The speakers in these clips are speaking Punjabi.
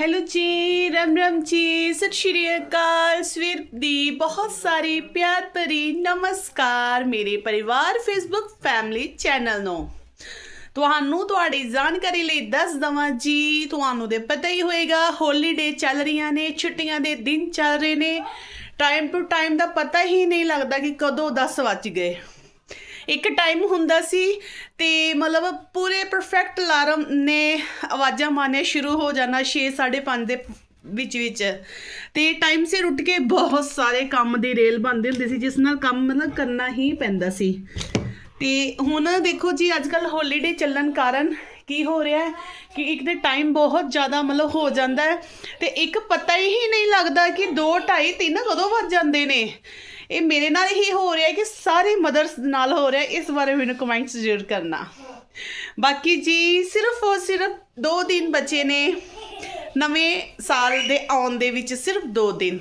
ਹੈਲੋ ਜੀ ਰਮ ਰਮ ਜੀ, ਸਤਿ ਸ਼੍ਰੀ ਅਕਾਲ, ਸਵੇਰ ਦੀ ਬਹੁਤ ਸਾਰੀ ਪਿਆਰ ਭਰੀ ਨਮਸਕਾਰ ਮੇਰੇ ਪਰਿਵਾਰ ਫੇਸਬੁੱਕ ਫੈਮਿਲੀ ਚੈਨਲ ਨੂੰ। ਤੁਹਾਨੂੰ ਤੁਹਾਡੀ ਜਾਣਕਾਰੀ ਲਈ ਦੱਸ ਦਵਾਂ ਜੀ, ਤੁਹਾਨੂੰ ਦੇ ਪਤਾ ਹੀ ਹੋਏਗਾ ਹੌਲੀਡੇ ਚੱਲ ਰਹੀਆਂ ਨੇ, ਛੁੱਟੀਆਂ ਦੇ ਦਿਨ ਚੱਲ ਰਹੇ ਨੇ। ਟਾਈਮ ਟੂ ਟਾਈਮ ਦਾ ਪਤਾ ਹੀ ਨਹੀਂ ਲੱਗਦਾ ਕਿ ਕਦੋਂ 10 ਵੱਜ ਗਏ। ਇੱਕ ਟਾਈਮ ਹੁੰਦਾ ਸੀ ਤੇ ਮਤਲਬ ਪੂਰੇ ਪਰਫੈਕਟ ਅਲਾਰਮ ਨੇ ਆਵਾਜ਼ਾਂ ਮਾਰਨੀਆਂ ਸ਼ੁਰੂ ਹੋ ਜਾਣਾ 6 5:30 ਦੇ ਵਿੱਚ ਵਿੱਚ। ਤੇ ਟਾਈਮ ਸਿਰ ਉੱਠ ਕੇ ਬਹੁਤ ਸਾਰੇ ਕੰਮ ਦੀ ਰੇਲ ਬਣਦੇ ਹੁੰਦੇ ਸੀ, ਜਿਸ ਨਾਲ ਕੰਮ ਮਤਲਬ ਕਰਨਾ ਹੀ ਪੈਂਦਾ ਸੀ। ਤੇ ਹੁਣ ਦੇਖੋ ਜੀ ਅੱਜ ਕੱਲ ਹੌਲੀਡੇ ਚੱਲਣ ਕਾਰਨ ਕੀ ਹੋ ਰਿਹਾ ਕਿ ਇੱਕ ਤੇ ਟਾਈਮ ਬਹੁਤ ਜ਼ਿਆਦਾ ਮਤਲਬ ਹੋ ਜਾਂਦਾ ਹੈ ਤੇ ਇੱਕ ਪਤਾ ਹੀ ਨਹੀਂ ਲੱਗਦਾ ਕਿ 2 2:30 3 ਕਦੋਂ ਵੱਜ ਜਾਂਦੇ ਨੇ। ਇਹ ਮੇਰੇ ਨਾਲ ਹੀ ਹੋ ਰਿਹਾ ਕਿ ਸਾਰੇ ਮਦਰਸ ਨਾਲ ਹੋ ਰਿਹਾ ਇਸ ਬਾਰੇ ਮੈਨੂੰ ਕਮੈਂਟਸ ਜ਼ਰੂਰ ਕਰਨਾ। ਬਾਕੀ ਜੀ, ਸਿਰਫ ਔਰ ਸਿਰਫ 2 ਦਿਨ ਬਚੇ ਨੇ। ਨਵੇਂ ਸਾਲ ਦੇ ਆਉਣ ਦੇ ਵਿੱਚ ਸਿਰਫ 2 ਦਿਨ।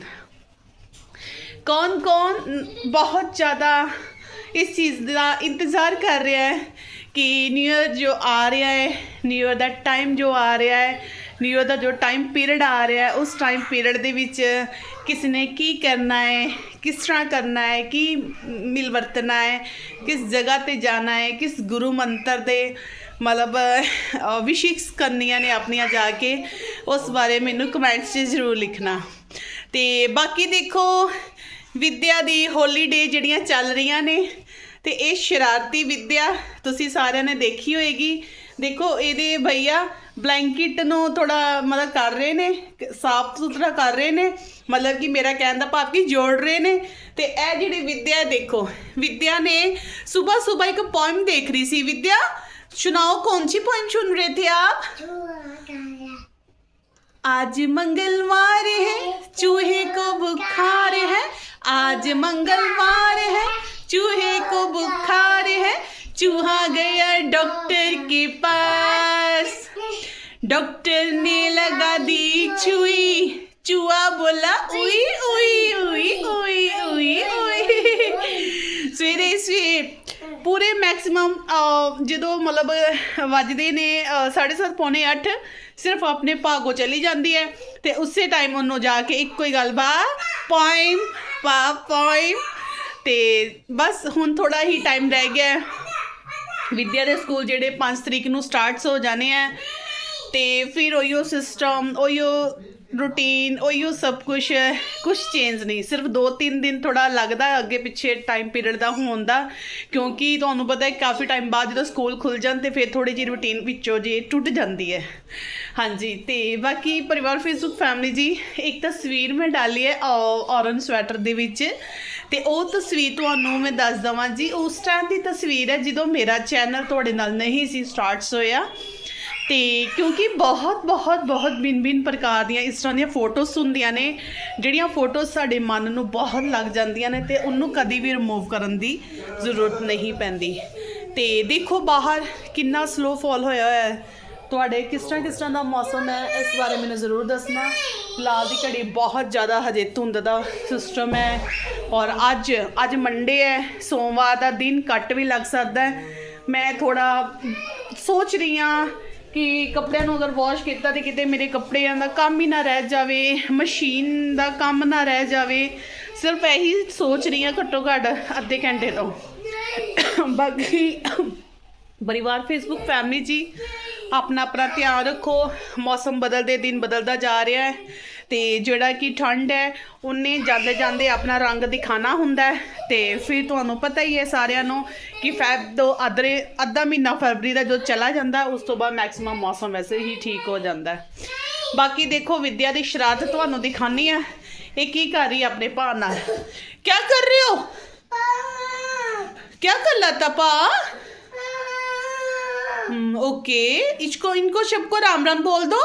ਕੌਣ ਕੌਣ ਬਹੁਤ ਜ਼ਿਆਦਾ ਇਸ ਚੀਜ਼ ਦਾ ਇੰਤਜ਼ਾਰ ਕਰ ਰਿਹਾ ਹੈ ਕਿ ਨਿਊ ਇਅਰ ਜੋ ਆ ਰਿਹਾ ਹੈ ਨਿਊ ਇਅਰ ਦਾ ਟਾਈਮ ਜੋ ਆ ਰਿਹਾ ਹੈ ਨਿਊ ਦਾ ਜੋ ਟਾਈਮ ਪੀਰੀਅਡ ਆ ਰਿਹਾ ਹੈ, ਉਸ ਟਾਈਮ ਪੀਰੀਅਡ ਦੇ ਵਿੱਚ ਕਿਸ ਨੇ ਕੀ ਕਰਨਾ ਹੈ, ਕਿਸ ਤਰ੍ਹਾਂ ਕਰਨਾ ਹੈ, ਕੀ ਮਿਲ ਵਰਤਣਾ ਹੈ, ਕਿਸ ਜਗ੍ਹਾ ਤੇ ਜਾਣਾ ਹੈ, ਕਿਸ ਗੁਰੂ ਮੰਤਰ ਦੇ ਮਤਲਬ ਵਿਸ਼ਿਕਸ ਕਰਨੀਆਂ ਨੇ ਆਪਣੀਆਂ ਜਾ ਕੇ, ਉਸ ਬਾਰੇ ਮੈਨੂੰ ਕਮੈਂਟਸ 'ਚ ਜ਼ਰੂਰ ਲਿਖਣਾ। ਤੇ ਬਾਕੀ ਦੇਖੋ, ਵਿਦਿਆ ਦੀ ਹੌਲੀਡੇ ਜਿਹੜੀਆਂ ਚੱਲ ਰਹੀਆਂ ਨੇ, ਤੇ ਇਹ ਸ਼ਰਾਰਤੀ ਵਿਦਿਆ, ਤੁਸੀਂ ਸਾਰਿਆਂ ਨੇ ਦੇਖੀ ਹੋਏਗੀ। ਦੇਖੋ ਇਹਦੇ ਭਈਆ ਬਲੈਂਕਿਟ ਨੂੰ ਥੋੜਾ ਮਤਲਬ ਕਰ ਰਹੇ ਨੇ ਸਾਫ ਸੁਥਰਾ ਕਰ ਰਹੇ ਨੇ ਮਤਲਬ ਕਿ ਮੇਰਾ ਕਹਿਣ ਦਾ ਭਾਵ ਕਿ ਜੋੜ ਰਹੇ ਨੇ ਤੇ ਇਹ ਜਿਹੜੀ ਵਿਦਿਆ ਹੈ, ਦੇਖੋ ਵਿਦਿਆ ਨੇ ਸਵੇਰ ਸਵੇਰ ਇੱਕ ਪੋਇਮ ਦੇਖ ਰਹੀ ਸੀ ਵਿਦਿਆ सुनाओ कौन सी पोइम सुन रहे थे आप आज मंगलवार है चूहे को बुखार है आज मंगलवार है चूहे को बुखार है चूहा गया डॉक्टर के पास डॉक्टर ने लगा दी चुई चूहा बोला उई उई उई उई उई उई ਸਵੇਰੇ ਸਵੇਰੇ ਪੂਰੇ ਮੈਕਸਿਮਮ ਜਦੋਂ ਮਤਲਬ ਵੱਜਦੇ ਨੇ 7:30 ਪੌਣੇ 8 ਸਿਰਫ ਆਪਣੇ ਭਾਗੋ ਚਲੀ ਜਾਂਦੀ ਹੈ ਤੇ ਉਸੇ ਟਾਈਮ ਉਹਨੂੰ ਜਾ ਕੇ ਇੱਕੋ ਹੀ ਗੱਲ ਬਾ ਪੋਇਮ ਪਾ ਪੋਇਮ ਤੇ ਬਸ ਹੁਣ ਥੋੜਾ ਹੀ ਟਾਈਮ ਰਹਿ ਗਿਆ ਹੈ। ਵਿਦਿਆ ਦੇ ਸਕੂਲ ਜਿਹੜੇ 5 ਤਰੀਕ ਨੂੰ ਸਟਾਰਟਸ ਹੋ ਜਾਣੇ ਆ ਤੇ ਫਿਰ ਉਹੀਓ ਸਿਸਟਮ ਉਹੀਓ ਰੂਟੀਨ ਉਹੀਓ ਸਭ ਕੁਝ ਕੁਝ ਚੇਂਜ ਨਹੀਂ। ਸਿਰਫ 2-3 ਦਿਨ ਥੋੜਾ ਲੱਗਦਾ ਅੱਗੇ ਪਿੱਛੇ ਟਾਈਮ ਪੀਰੀਅਡ ਦਾ ਹੋਣ ਦਾ, ਕਿਉਂਕਿ ਤੁਹਾਨੂੰ ਪਤਾ ਹੈ ਕਾਫੀ ਟਾਈਮ ਬਾਅਦ ਜਦੋਂ ਸਕੂਲ ਖੁੱਲ ਜਾਣ ਤੇ ਫਿਰ ਥੋੜੀ ਜਿਹੀ ਰੂਟੀਨ ਵਿੱਚੋਂ ਜੇ ਟੁੱਟ ਜਾਂਦੀ ਹੈ। ਹਾਂਜੀ, ਤੇ ਬਾਕੀ ਪਰਿਵਾਰ ਫੇਸਬੁੱਕ ਫੈਮਿਲੀ ਜੀ, ਇੱਕ ਤਸਵੀਰ ਮੈਂ ਡਾਲੀ ਹੈ ਔਰੰਜ ਸਵੈਟਰ ਦੇ ਵਿੱਚ। ਤੇ ਉਹ ਤਸਵੀਰ ਤੁਹਾਨੂੰ ਮੈਂ ਦੱਸ ਦਵਾਂ ਜੀ, ਉਸ ਟਾਈਮ ਦੀ ਤਸਵੀਰ ਹੈ ਜਦੋਂ ਮੇਰਾ ਚੈਨਲ ਤੁਹਾਡੇ ਨਾਲ ਨਹੀਂ ਸੀ ਸਟਾਰਟਸ ਹੋਇਆ। ਤੇ ਕਿਉਂਕਿ ਬਹੁਤ ਬਹੁਤ ਬਹੁਤ ਬਿਨ ਬਿਨ ਪ੍ਰਕਾਰ ਦੀਆਂ ਇਸ ਤਰ੍ਹਾਂ ਦੀਆਂ ਫੋਟੋਸ ਹੁੰਦੀਆਂ ਨੇ, ਜਿਹੜੀਆਂ ਫੋਟੋਸ ਸਾਡੇ ਮਨ ਨੂੰ ਬਹੁਤ ਲੱਗ ਜਾਂਦੀਆਂ ਨੇ ਤੇ ਉਹਨੂੰ ਕਦੀ ਵੀ ਰਿਮੂਵ ਕਰਨ ਦੀ ਜ਼ਰੂਰਤ ਨਹੀਂ ਪੈਂਦੀ। ਤੇ ਦੇਖੋ ਬਾਹਰ ਕਿੰਨਾ ਸਲੋ ਫਾਲ ਹੋਇਆ ਹੋਇਆ ਹੈ। ਤੁਹਾਡੇ ਕਿਸ ਤਰ੍ਹਾਂ ਕਿਸ ਤਰ੍ਹਾਂ ਦਾ ਮੌਸਮ ਹੈ, ਇਸ ਬਾਰੇ ਮੈਨੂੰ ਜ਼ਰੂਰ ਦੱਸਣਾ। ਫਿਲਹਾਲ ਦੀ ਘੜੀ ਬਹੁਤ ਜ਼ਿਆਦਾ ਹਜੇ ਧੁੰਦ ਦਾ ਸਿਸਟਮ ਹੈ ਔਰ ਅੱਜ ਅੱਜ ਮੰਡੇ ਹੈ, ਸੋਮਵਾਰ ਦਾ ਦਿਨ ਕੱਟ ਵੀ ਲੱਗ ਸਕਦਾ ਹੈ। ਮੈਂ ਥੋੜਾ ਸੋਚ ਰਹੀ ਹਾਂ ਕਿ ਕੱਪੜਿਆਂ ਨੂੰ ਅਗਰ ਵਾਸ਼ ਕੀਤਾ ਤੇ ਕਿਤੇ ਮੇਰੇ ਕੱਪੜਿਆਂ ਦਾ ਕੰਮ ਹੀ ਨਾ ਰਹਿ ਜਾਵੇ ਮਸ਼ੀਨ ਦਾ ਕੰਮ ਨਾ ਰਹਿ ਜਾਵੇ। ਸਿਰਫ ਇਹੀ ਸੋਚ ਰਹੀ ਹਾਂ ਘੱਟੋ ਘੱਟ ਅੱਧੇ ਘੰਟੇ ਤੋਂ। ਬਾਕੀ ਪਰਿਵਾਰ ਫੇਸਬੁੱਕ ਫੈਮਿਲੀ ਜੀ ਆਪਣਾ ਆਪਣਾ ਧਿਆਨ ਰੱਖੋ। ਮੌਸਮ ਬਦਲਦੇ ਦਿਨ ਬਦਲਦਾ ਜਾ ਰਿਹਾ ਹੈ। ਤੇ ਜਿਹੜਾ ਕਿ ਠੰਡ ਹੈ ਉਹਨੇ ਜਾਂਦੇ ਜਾਂਦੇ ਆਪਣਾ ਰੰਗ ਦਿਖਾਣਾ ਹੁੰਦਾ ਹੈ ਤੇ ਫਿਰ ਤੁਹਾਨੂੰ ਪਤਾ ਹੀ ਹੈ ਸਾਰਿਆਂ ਨੂੰ ਕਿ ਫੈਬ ਤੋਂ ਅਦਰੇ ਅੱਧਾ ਮਹੀਨਾ ਫਰਵਰੀ ਦਾ ਜੋ ਚਲਾ ਜਾਂਦਾ ਉਸ ਤੋਂ ਬਾਅਦ ਮੈਕਸਿਮਮ ਮੌਸਮ ਵੈਸੇ ਹੀ ਠੀਕ ਹੋ ਜਾਂਦਾ ਹੈ ਬਾਕੀ ਦੇਖੋ ਵਿਦਿਆ ਦੀ ਸ਼ਰਾਰਤ ਤੁਹਾਨੂੰ ਦਿਖਾਣੀ ਹੈ ਇਹ ਕੀ ਕਰ ਰਹੀ ਹੈ ਆਪਣੇ ਭਾ ਨਾਲ ਕੀ ਕਰ ਰਹੇ ਹੋ क्या कर रहा था पा हम्म, ओके इसको इनको सबको राम राम बोल दो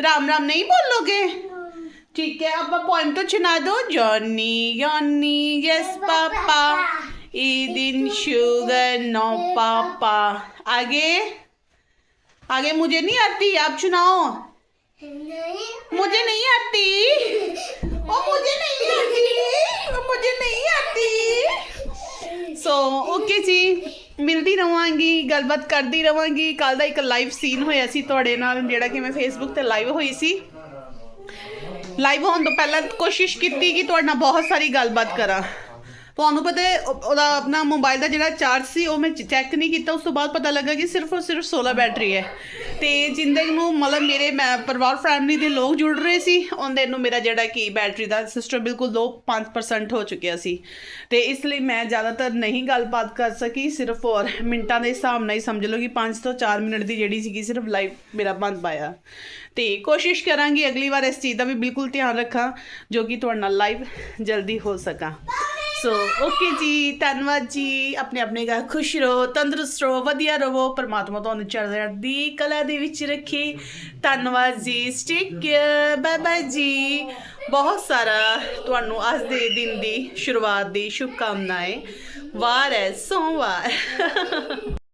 राम राम नहीं बोलोगे? ठीक है अब पॉइंट तो चुना दो। Johnny Johnny yes papa. ई दिन शुगर नो पापा। आगे? आगे मुझे नहीं आती आप चुनाओ। मुझे नहीं आती। ओ मुझे नहीं आती। मुझे नहीं आती। So okay ji. ਮਿਲਦੀ ਰਵਾਂਗੀ, ਗੱਲਬਾਤ ਕਰਦੀ ਰਵਾਂਗੀ। ਕੱਲ ਦਾ ਇੱਕ ਲਾਈਵ ਸੀਨ ਹੋਇਆ ਸੀ ਤੁਹਾਡੇ ਨਾਲ, ਜਿਹੜਾ ਕਿ ਮੈਂ ਫੇਸਬੁੱਕ ਤੇ ਲਾਈਵ ਹੋਈ ਸੀ। ਲਾਈਵ ਹੋਣ ਤੋਂ ਪਹਿਲਾਂ ਕੋਸ਼ਿਸ਼ ਕੀਤੀ ਕਿ ਤੁਹਾਡੇ ਨਾਲ ਬਹੁਤ ਸਾਰੀ ਗੱਲਬਾਤ ਕਰਾਂ। ਤੁਹਾਨੂੰ ਪਤਾ ਹੈ, ਉਹ- ਉਹਦਾ ਆਪਣਾ ਮੋਬਾਈਲ ਦਾ ਜਿਹੜਾ ਚਾਰਜ ਸੀ, ਉਹ ਮੈਂ ਚੈੱਕ ਨਹੀਂ ਕੀਤਾ, ਉਸ ਤੋਂ ਬਾਅਦ ਪਤਾ ਲੱਗਾ ਕਿ ਸਿਰਫ ਔਰ ਸਿਰਫ 16 ਬੈਟਰੀ ਹੈ। ਤੇ ਜਿੰਦੇ ਨੂੰ ਮਤਲਬ ਮੇਰੇ ਮੈਂ ਪਰਿਵਾਰ ਫੈਮਿਲੀ ਦੇ ਲੋਕ ਜੁੜ ਰਹੇ ਸੀ, ਉਹਦੇ ਨੂੰ ਮੇਰਾ ਜਿਹੜਾ ਕਿ ਬੈਟਰੀ ਦਾ ਸਿਸਟਮ ਬਿਲਕੁਲ ਲੋ 5% ਹੋ ਚੁੱਕਿਆ ਸੀ। ਤੇ ਇਸ ਲਈ ਮੈਂ ਜ਼ਿਆਦਾਤਰ ਨਹੀਂ ਗੱਲਬਾਤ ਕਰ ਸਕੀ, ਸਿਰਫ ਔਰ ਮਿੰਟਾਂ ਦੇ ਹਿਸਾਬ ਨਾਲ ਹੀ ਸਮਝ ਲਓ ਕਿ 5 ਤੋਂ 4 ਮਿੰਟ ਦੀ ਜਿਹੜੀ ਸੀਗੀ ਸਿਰਫ ਲਾਈਵ ਮੇਰਾ ਬੰਦ ਪਾਇਆ। ਤੇ ਕੋਸ਼ਿਸ਼ ਕਰਾਂਗੀ ਅਗਲੀ ਵਾਰ ਇਸ ਚੀਜ਼ ਦਾ ਵੀ ਬਿਲਕੁਲ ਧਿਆਨ ਰੱਖਾਂ, ਜੋ ਕਿ ਤੁਹਾਡੇ ਨਾਲ ਲਾਈਵ ਜਲਦੀ ਹੋ ਸਕਾਂ। ਸੋ ਓਕੇ ਜੀ ਧੰਨਵਾਦ ਜੀ। ਆਪਣੇ ਆਪਣੇ ਘਰ ਖੁਸ਼ ਰਹੋ, ਤੰਦਰੁਸਤ ਰਹੋ, ਵਧੀਆ ਰਹੋ, ਪਰਮਾਤਮਾ ਤੁਹਾਨੂੰ ਚੜ੍ਹਦੀ ਕਲਾ ਦੇ ਵਿੱਚ ਰੱਖੇ। ਧੰਨਵਾਦ ਜੀ ਸਟੇਕ ਕੇਅਰ ਬਾਏ ਬਾਏ ਜੀ। ਬਹੁਤ ਸਾਰਾ ਤੁਹਾਨੂੰ ਅੱਜ ਦੇ ਦਿਨ ਦੀ ਸ਼ੁਰੂਆਤ ਦੀ ਸ਼ੁਭਕਾਮਨਾएं ਵਾਰ ਹੈ, ਸੋਮਵਾਰ।